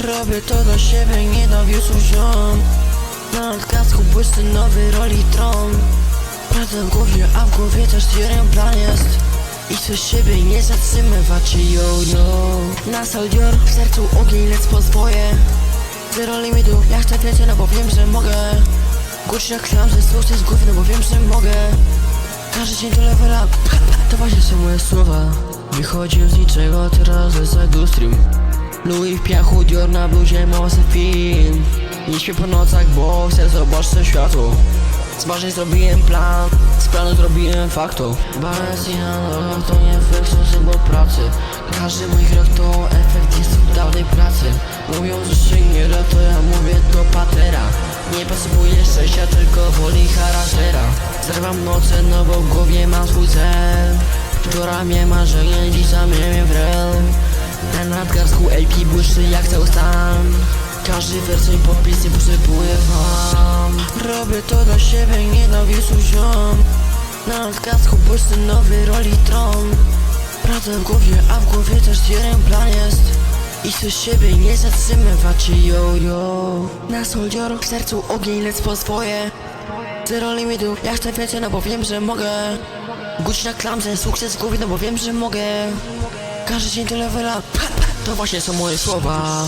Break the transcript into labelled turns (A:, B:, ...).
A: Robię to dla siebie, nie dla wiózł ziom. Na nadgasku błysty nowy rolitron Prawda w głowie, a w głowie też jeden plan jest. I chcę siebie nie zatrzymywać, yo yo. Na soldier, w sercu ogień, lec po swoje Zero limitu, ja chcę więcej, no bo wiem, że mogę. Głośno klam, że sukces głowy, no bo wiem, że mogę. Każdy dzień to level up, to właśnie są moje słowa. Wychodził z niczego, teraz jest stream Louis w piachu, Dior na bluzie, mała se film Nie śpię po nocach, bo chcę zobaczyć światło. Z marzeń zrobiłem plan, z planu zrobiłem fakto Balenciaga to nie efekt, to symbol pracy. Każdy mój krok to efekt jest dawnej pracy. Mówią, że się nie da, to ja mówię do patera. Nie potrzebuję szczęścia, tylko woli charaktera Zerwam noce, no bo w głowie mam swój cel. Wczoraj mnie marzenie, dziś zamienię w real Na nadgarstku LP błyszczy jak cały stan. Każdy wers i podpisy posypuję wam Robię to dla siebie, nie dla wielu ziom. Na nadgarstku błyszczy nowy rolitron. Prawda w głowie, a w głowie też jeden plan jest. I chcę siebie nie zatrzymywać, yo yo. Na soldier w sercu ogień, lec po swoje. Zero limitu, ja chcę więcej, no bo wiem, że mogę. Gucci na klamce, sukces w głowie, no bo wiem, że mogę każdy dzień tyle wyla To właśnie są moje słowa.